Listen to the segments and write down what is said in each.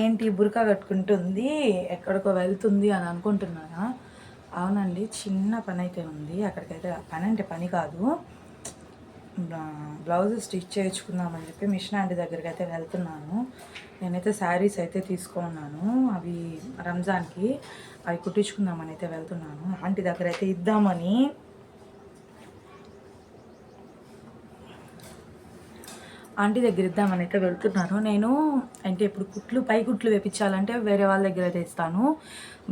ఏంటి బురకా కట్టుకుంటుంది? ఎక్కడికో వెళ్తుంది అని అనుకుంటున్నారా? అవునండి చిన్న పని అయితే ఉంది. అక్కడికైతే పని అంటే పని కాదు. బ్లౌజ్ స్టిచ్ చేయించుకుందామని చెప్పి మిషన్ ఆంటీ దగ్గరికి అయితే వెళ్తున్నాను. నేనైతే శారీస్ అయితే తీసుకున్నాను. అవి రంజాన్కి అవి కుట్టించుకుందామని అయితే వెళ్తున్నాను. ఆంటీ దగ్గర అయితే ఇద్దామని ఆంటీ దగ్గర ఇద్దామని అయితే వెళ్తున్నాను నేను అంటే ఇప్పుడు కుట్లు పై కుట్లు వేపించాలంటే వేరే వాళ్ళ దగ్గర అయితే ఇస్తాను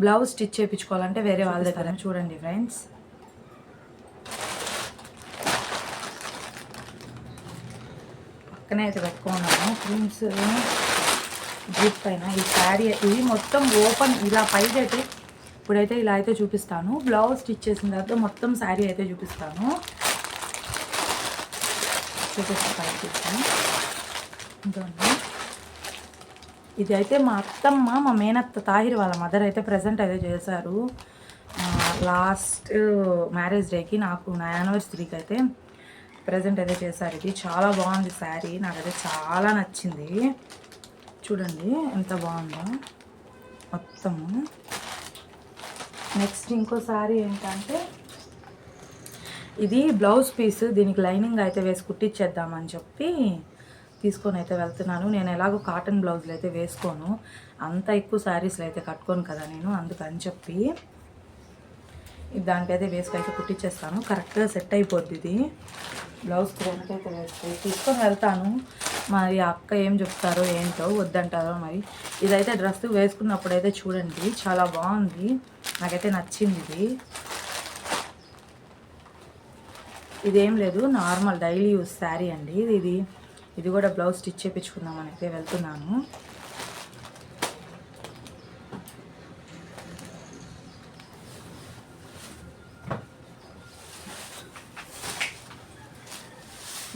బ్లౌజ్ స్టిచ్ చేయించుకోవాలంటే వేరే వాళ్ళ దగ్గర. చూడండి ఫ్రెండ్స్. పక్కనే అయితే పెట్టుకున్నాను. ప్రిన్స్ జిప్ పైన ఈ శారీ ఇది మొత్తం ఓపెన్ ఇలా పైకి అయితే ఇప్పుడైతే ఇలా అయితే చూపిస్తాను. బ్లౌజ్ స్టిచ్ చేసిన తర్వాత మొత్తం శారీ అయితే చూపిస్తాను. చూపిస్తా పైకి ఇదిగోండి. ఇది అయితే మా అత్తమ్మ మా మేనత్త తాహిర్ వాళ్ళ మదర్ అయితే ప్రజెంట్ అయితే చేశారు. లాస్ట్ మ్యారేజ్ డేకి నాకు నా యానివర్సరీకి అయితే ప్రజెంట్ అయితే చేశారు. ఇది చాలా బాగుంది శారీ నాకైతే చాలా నచ్చింది. చూడండి ఎంత బాగుందో మొత్తము. నెక్స్ట్ ఇంకో శారీ ఏంటంటే ఇది బ్లౌజ్ పీస్ దీనికి లైనింగ్ అయితే వేసి కుట్టించేద్దామని చెప్పి తీసుకొని అయితే వెళ్తున్నాను. నేను ఎలాగో కాటన్ బ్లౌజులు అయితే వేసుకోను. అంత ఎక్కువ శారీస్లు అయితే కట్టుకోను కదా నేను అందుకని చెప్పి ఇది వేసుకు వేసుకైతే కుట్టించేస్తాను కరెక్ట్గా సెట్ అయిపోద్ది ఇది. బ్లౌజ్ అయితే వేసుకొని తీసుకొని వెళ్తాను. మరి అక్క ఏం చెప్తారో ఏంటో వద్దంటారో మరి. ఇదైతే డ్రెస్ వేసుకున్నప్పుడు అయితే చూడండి చాలా బాగుంది. నాకైతే నచ్చింది ఇది. ఇదేం లేదు నార్మల్ డైలీ యూస్ శారీ అండి. ఇది ఇది ఇది కూడా బ్లౌజ్ స్టిచ్ చేయించుకుందామని అయితే వెళ్తున్నాను.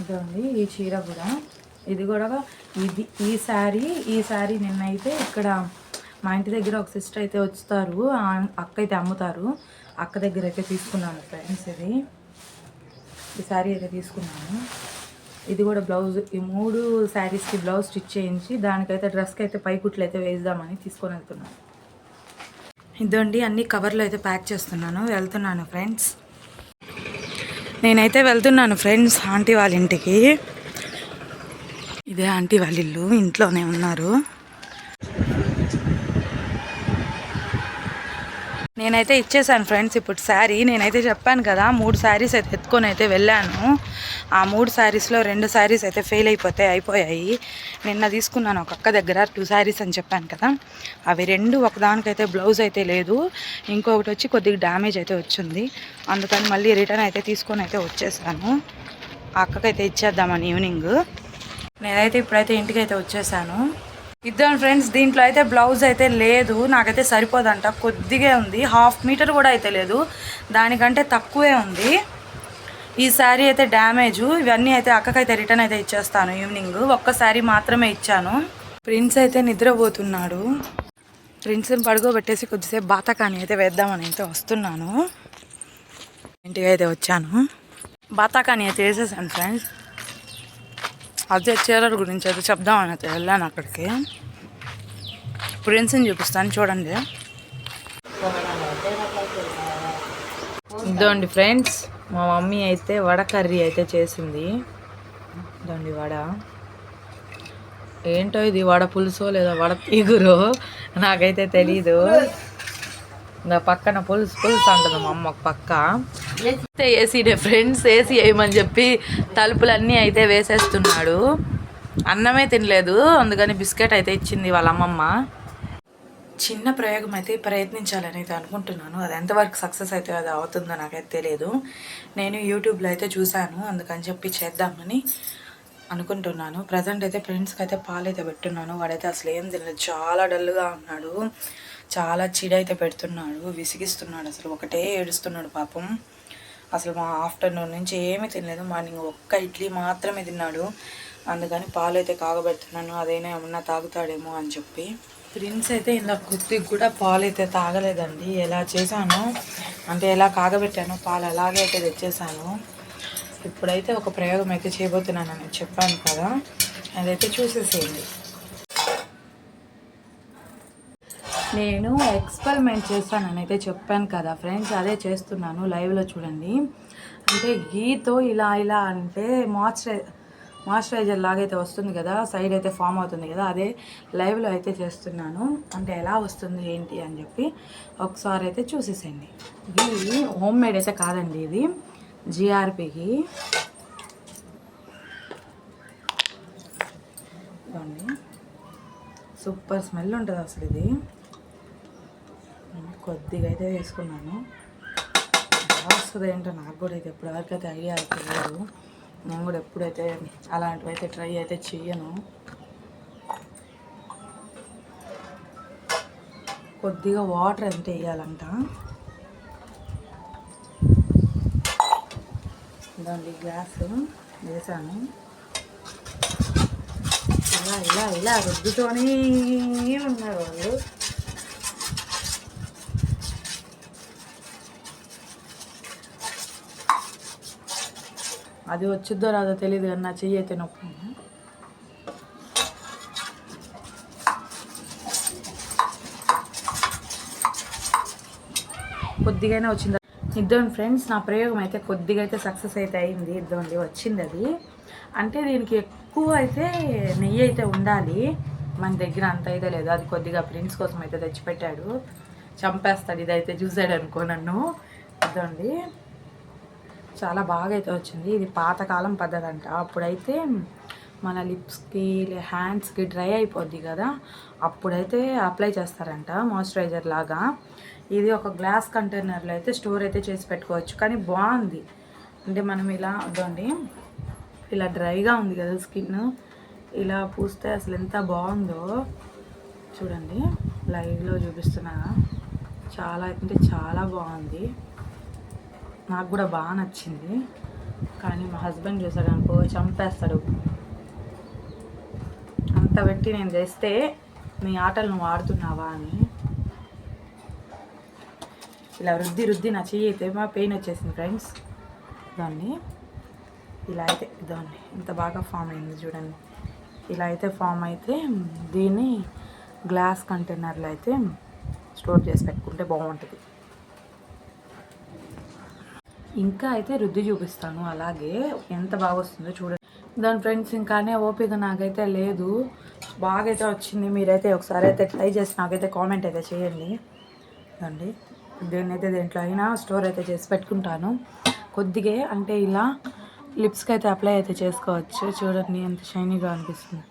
ఇదండి ఈ చీర కూడా. ఇది కూడా ఇది ఈ శారీ ఈ శారీ నిన్నైతే ఇక్కడ మా ఇంటి దగ్గర ఒక సిస్టర్ అయితే వస్తారు అక్క అయితే అమ్ముతారు. అక్క దగ్గర అయితే తీసుకున్నాను ఫ్రెండ్స్ ఇది. ఈ శారీ అయితే తీసుకున్నాను. ఇది కూడా బ్లౌజ్ ఈ మూడు శారీస్కి బ్లౌజ్ స్టిచ్ చేయించి దానికైతే డ్రెస్కి అయితే పైకుట్లు అయితే వేద్దామని తీసుకొని వెళ్తున్నాను. ఇదండి అన్ని కవర్లో అయితే ప్యాక్ చేస్తున్నాను. వెళ్తున్నాను ఫ్రెండ్స్. నేనైతే వెళ్తున్నాను ఫ్రెండ్స్ ఆంటీ వాళ్ళ ఇంటికి. ఇదే ఆంటీ వాళ్ళ ఇల్లు ఇంట్లోనే ఉన్నారు. నేనైతే ఇచ్చేసాను ఫ్రెండ్స్ ఇప్పుడు శారీ. నేనైతే చెప్పాను కదా మూడు శారీస్ అయితే ఎత్తుకొని అయితే వెళ్ళాను. ఆ మూడు శారీస్లో రెండు శారీస్ అయితే ఫెయిల్ అయిపోతే అయిపోయాయి. నిన్న తీసుకున్నాను ఒక అక్క దగ్గర టూ శారీస్ అని చెప్పాను కదా. అవి రెండు ఒకదానికైతే బ్లౌజ్ అయితే లేదు. ఇంకొకటి వచ్చి కొద్దిగా డ్యామేజ్ అయితే వచ్చింది. అందుకని మళ్ళీ రిటర్న్ అయితే తీసుకొని అయితే వచ్చేసాను. ఆ అక్కకైతే ఇచ్చేద్దామని ఈవినింగ్ నేనైతే ఇప్పుడైతే ఇంటికి అయితే వచ్చేసాను. ఇద్దరు ఫ్రెండ్స్ దీంట్లో అయితే బ్లౌజ్ అయితే లేదు నాకైతే సరిపోదంట. కొద్దిగా ఉంది హాఫ్ మీటర్ కూడా అయితే లేదు. దానికంటే తక్కువే ఉంది. ఈ శారీ అయితే డ్యామేజ్. ఇవన్నీ అయితే అక్కకైతే రిటర్న్ అయితే ఇచ్చేస్తాను ఈవినింగ్. ఒక్క శారీ మాత్రమే ఇచ్చాను. ప్రిన్స్ అయితే నిద్రపోతున్నాడు. ప్రిన్స్ని పడుకోబెట్టేసి కొద్దిసేపు బాతకాని అయితే వేద్దామని అయితే వస్తున్నాను. ఇంటికి అయితే వచ్చాను. బాతాకాని అయితే వేసేసాను ఫ్రెండ్స్. అదే చీరల గురించి అయితే చెప్దామని అయితే వెళ్ళాను అక్కడికి. ప్రిన్స్ని చూపిస్తాను చూడండి. ఇదండి ఫ్రెండ్స్ మా మమ్మీ అయితే వడ కర్రీ అయితే చేసింది. ఇదండి వడ. ఏంటో ఇది వడ పులుసో లేదా వడ తీగురో నాకైతే తెలీదు. నా పక్కన పులుసు పులుసు అంటుంది మా అమ్మ పక్క. అయితే ఏసీనే ఫ్రెండ్స్ ఏసీ వేయమని చెప్పి తలుపులన్నీ అయితే వేసేస్తున్నాడు. అన్నమే తినలేదు అందుకని బిస్కెట్ అయితే ఇచ్చింది వాళ్ళ అమ్మమ్మ చిన్న ప్రయోగం అయితే ప్రయత్నించాలని అయితే అనుకుంటున్నాను. అది ఎంతవరకు సక్సెస్ అయితే అది అవుతుందో నాకైతే తెలియదు. నేను యూట్యూబ్లో అయితే చూశాను అందుకని చెప్పి చేద్దామని అనుకుంటున్నాను. ప్రజెంట్ అయితే ఫ్రెండ్స్కి అయితే పాలు అయితే పెట్టున్నాను. వాడైతే అసలు ఏం తినలేదు. చాలా డల్గా ఉన్నాడు. చాలా చీడైతే పెడుతున్నాడు. విసిగిస్తున్నాడు అసలు. ఒకటే ఏడుస్తున్నాడు పాపం. అసలు మా ఆఫ్టర్నూన్ నుంచి ఏమీ తినలేదు. మార్నింగ్ ఒక్క ఇడ్లీ మాత్రమే తిన్నాడు. అందుకని పాలు అయితే కాగబెడుతున్నాను. అదైనా ఏమన్నా తాగుతాడేమో అని చెప్పి. ప్రిన్స్ అయితే ఇందాక కొద్దిగా కూడా పాలు అయితే తాగలేదండి. ఎలా చేశానో అంటే ఎలా కాగబెట్టానో పాలు అలాగే అయితే తెచ్చేసాను ఇప్పుడైతే ఒక ప్రయోగం అయితే చేయబోతున్నానని చెప్పాను కదా. అదైతే చూసేసేయండి. నేను ఎక్స్పెరిమెంట్ చేస్తానని అయితే చెప్పాను కదా ఫ్రెండ్స్ అదే చేస్తున్నాను లైవ్లో చూడండి. అంటే గీతో ఇలా ఇలా అంటే మాయిశ్చరై మాయిశ్చరైజర్ లాగైతే వస్తుంది కదా సైడ్ అయితే ఫామ్ అవుతుంది కదా అదే లైవ్లో అయితే చేస్తున్నాను. అంటే ఎలా వస్తుంది ఏంటి అని చెప్పి ఒకసారి అయితే చూసేసేయండి. ఇది హోమ్ మేడ్ అయితే కాదండి ఇది జిఆర్పికి సూపర్ స్మెల్ ఉంటుంది అసలు ఇది. కొద్దిగా అయితే వేసుకున్నాను. వస్తుంది ఏంటో నాకు కూడా అయితే ఇప్పటివరకు అయితే ఐడియా అయితే లేదు. నేను కూడా ఎప్పుడైతే అలాంటివి అయితే ట్రై అయితే చెయ్యను. కొద్దిగా వాటర్ ఎంత వేయాలంట. దాని గ్యాస్ వేసాను. ఇలా ఇలా ఇలా రుద్దుతోనే ఉన్నారు వాళ్ళు. అది వచ్చిద్దో రాదో తెలియదు కానీ నా చెయ్యి అయితే నొప్పి. కొద్దిగానే వచ్చింది? ఇద్దరు ఫ్రెండ్స్ నా ప్రయోగం అయితే కొద్దిగా అయితే సక్సెస్ అయితే అయింది. ఇద్దోండి వచ్చింది అది అంటే దీనికి ఎక్కువ అయితే నెయ్యి అయితే ఉండాలి. మన దగ్గర అంత అయితే లేదు. అది కొద్దిగా ప్రింట్స్ కోసం అయితే తెచ్చిపెట్టాడు. చంపేస్తాడు. ఇదైతే చూసాడు అనుకో నన్ను. ఇదండి చాలా బాగా అయితే వచ్చింది. ఇది పాతకాలం పద్ధతి అంట అప్పుడైతే మన లిప్స్కి హ్యాండ్స్కి డ్రై అయిపోద్ది కదా. అప్పుడైతే అప్లై చేస్తారంట మాయిశ్చరైజర్ లాగా. ఇది ఒక గ్లాస్ కంటైనర్లో అయితే స్టోర్ అయితే చేసి పెట్టుకోవచ్చు. కానీ బాగుంది. అంటే మనం ఇలా అదండి ఇలా డ్రైగా ఉంది కదా స్కిన్. ఇలా పూస్తే అసలు ఎంత బాగుందో. చూడండి లైవ్లో చూపిస్తున్నా. చాలా అంటే చాలా బాగుంది. నాకు కూడా బాగా నచ్చింది. కానీ మా హస్బెండ్ చూసాడు అనుకో చంపేస్తాడు. అంత పెట్టి నేను చేస్తే నీ ఆటలు నువ్వు ఆడుతున్నావా అని. ఇలా రుద్ది రుద్ది నా చెయ్యి అయితే మా పెయిన్ వచ్చేసింది ఫ్రెండ్స్. దాన్ని ఇలా అయితే దాన్ని ఇంత బాగా ఫామ్ అయింది చూడండి. ఇలా అయితే ఫామ్ అయితే దీన్ని గ్లాస్ కంటైనర్లో అయితే స్టోర్ చేసి పెట్టుకుంటే బాగుంటుంది. ఇంకా అయితే రుద్ది చూపిస్తాను అలాగే ఎంత బాగా వస్తుందో చూడండి. దాని ఫ్రెండ్స్ ఇంకానే ఓపిక నాకైతే లేదు. బాగా అయితే వచ్చింది మీరైతే ఒకసారి అయితే ట్రై చేసి నాకైతే కామెంట్ అయితే చేయండి. అండి దేన్నైతే దేంట్లో అయినా స్టోర్ అయితే చేసి పెట్టుకుంటాను. కొద్దిగా అంటే ఇలా లిప్స్కి అయితే అప్లై అయితే చేసుకోవచ్చు. చూడండి ఎంత షైనీగా అనిపిస్తుంది.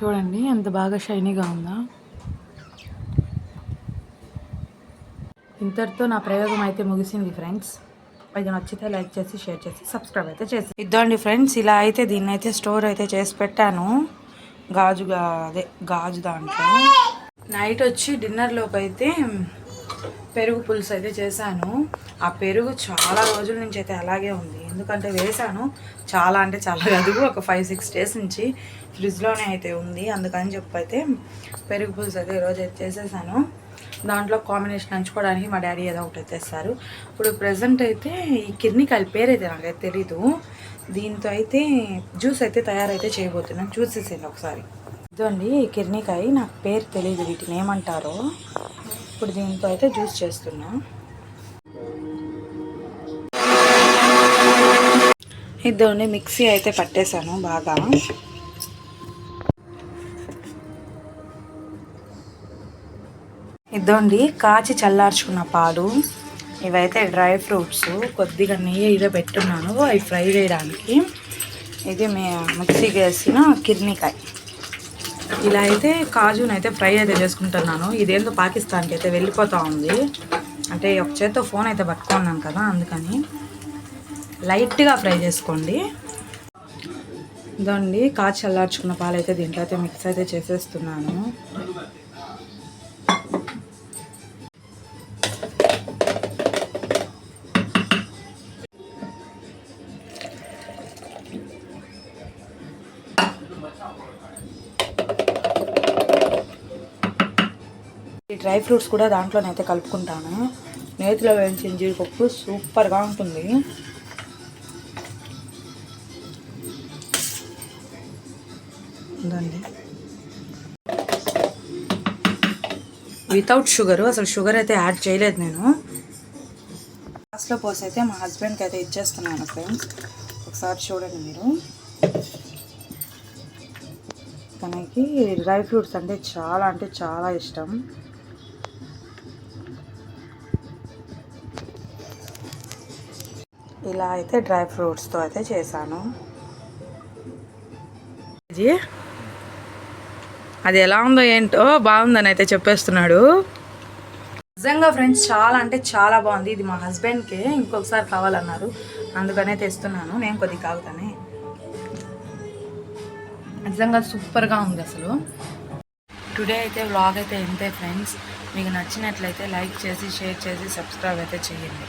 చూడండి ఎంత బాగా షైనీగా ఉందా. ఇంతటితో నా ప్రయోగం అయితే ముగిసింది ఫ్రెండ్స్. ఇది నచ్చితే లైక్ చేసి షేర్ చేసి సబ్స్క్రైబ్ అయితే చేసి. ఇద్దండి ఫ్రెండ్స్ ఇలా అయితే దీన్ని అయితే స్టోర్ అయితే చేసి పెట్టాను. గాజుగా అదే గాజు దాంట్లో. నైట్ వచ్చి డిన్నర్లోకి అయితే పెరుగు పులుసు అయితే చేశాను. ఆ పెరుగు చాలా రోజుల నుంచి అయితే అలాగే ఉంది. ఎందుకంటే వేసాను చాలా అంటే చాలా కాదు ఒక ఫైవ్ సిక్స్ డేస్ నుంచి ఫ్రిడ్జ్లోనే అయితే ఉంది. అందుకని చెప్పైతే పెరుగు పులుసు అయితే ఈరోజు అయితే చేసేసాను. దాంట్లో కాంబినేషన్ నంచుకోవడానికి మా డాడీ ఏదో ఒకటి తెస్తారు. ఇప్పుడు ప్రజెంట్ అయితే ఈ కిర్నికాయల పేరు అయితే నాకైతే తెలీదు. దీంతో అయితే జ్యూస్ అయితే తయారైతే చేయబోతున్నాను చూసేసేయండి ఒకసారి. ఇదండి ఈ కిర్నికాయ నాకు పేరు తెలియదు వీటిని ఏమంటారో ఇప్పుడు దీంతో అయితే జ్యూస్ చేస్తున్నాను ఇద్దరిని మిక్సీ అయితే పట్టేశాను బాగా. ఇద్దండి కాచి చల్లార్చుకున్న పాలు. ఇవైతే డ్రై ఫ్రూట్స్. కొద్దిగా నెయ్యి ఇదే పెట్టున్నాను అవి ఫ్రై చేయడానికి. ఇది మే మిక్సీకి వేసిన కిర్నికాయ. ఇలా అయితే కాజుని అయితే ఫ్రై అయితే చేసుకుంటున్నాను. ఇదేందో పాకిస్తాన్కి అయితే వెళ్ళిపోతూ ఉంది. అంటే ఒక చేత్తో ఫోన్ అయితే పట్టుకున్నాను కదా అందుకని. లైట్గా ఫ్రై చేసుకోండి. ఇదండి కాచి చల్లార్చుకున్న పాలు అయితే దీంట్లో అయితే మిక్స్ అయితే చేసేస్తున్నాను. ఈ డ్రై ఫ్రూట్స్ కూడా దాంట్లోనైతే కలుపుకుంటాను. నేతిలో వేయించిన జీడిపప్పు సూపర్గా ఉంటుంది. ఉందండి. వితౌట్ షుగర్ అసలు షుగర్ అయితే యాడ్ చేయలేదు నేను. గ్లాస్లో పోసి అయితే మా హస్బెండ్కి అయితే ఇచ్చేస్తున్నాను ఫ్రెండ్స్ ఒకసారి చూడండి మీరు. తనకి డ్రై ఫ్రూట్స్ అంటే చాలా అంటే చాలా ఇష్టం. ఇలా అయితే డ్రై ఫ్రూట్స్తో అయితే చేశాను. జీ అది ఎలా ఉందో ఏంటో బాగుందని అయితే చెప్పేస్తున్నాడు. నిజంగా ఫ్రెండ్స్ చాలా అంటే చాలా బాగుంది. ఇది మా హస్బెండ్కే ఇంకొకసారి కావాలన్నారు. అందుకనే తెస్తున్నాను. నేను కొద్దిగా కాగుతానే నిజంగా సూపర్గా ఉంది అసలు. టుడే అయితే వ్లాగ్ అయితే ఇంతే ఫ్రెండ్స్. మీకు నచ్చినట్లయితే లైక్ చేసి షేర్ చేసి సబ్స్క్రైబ్ అయితే చేయండి.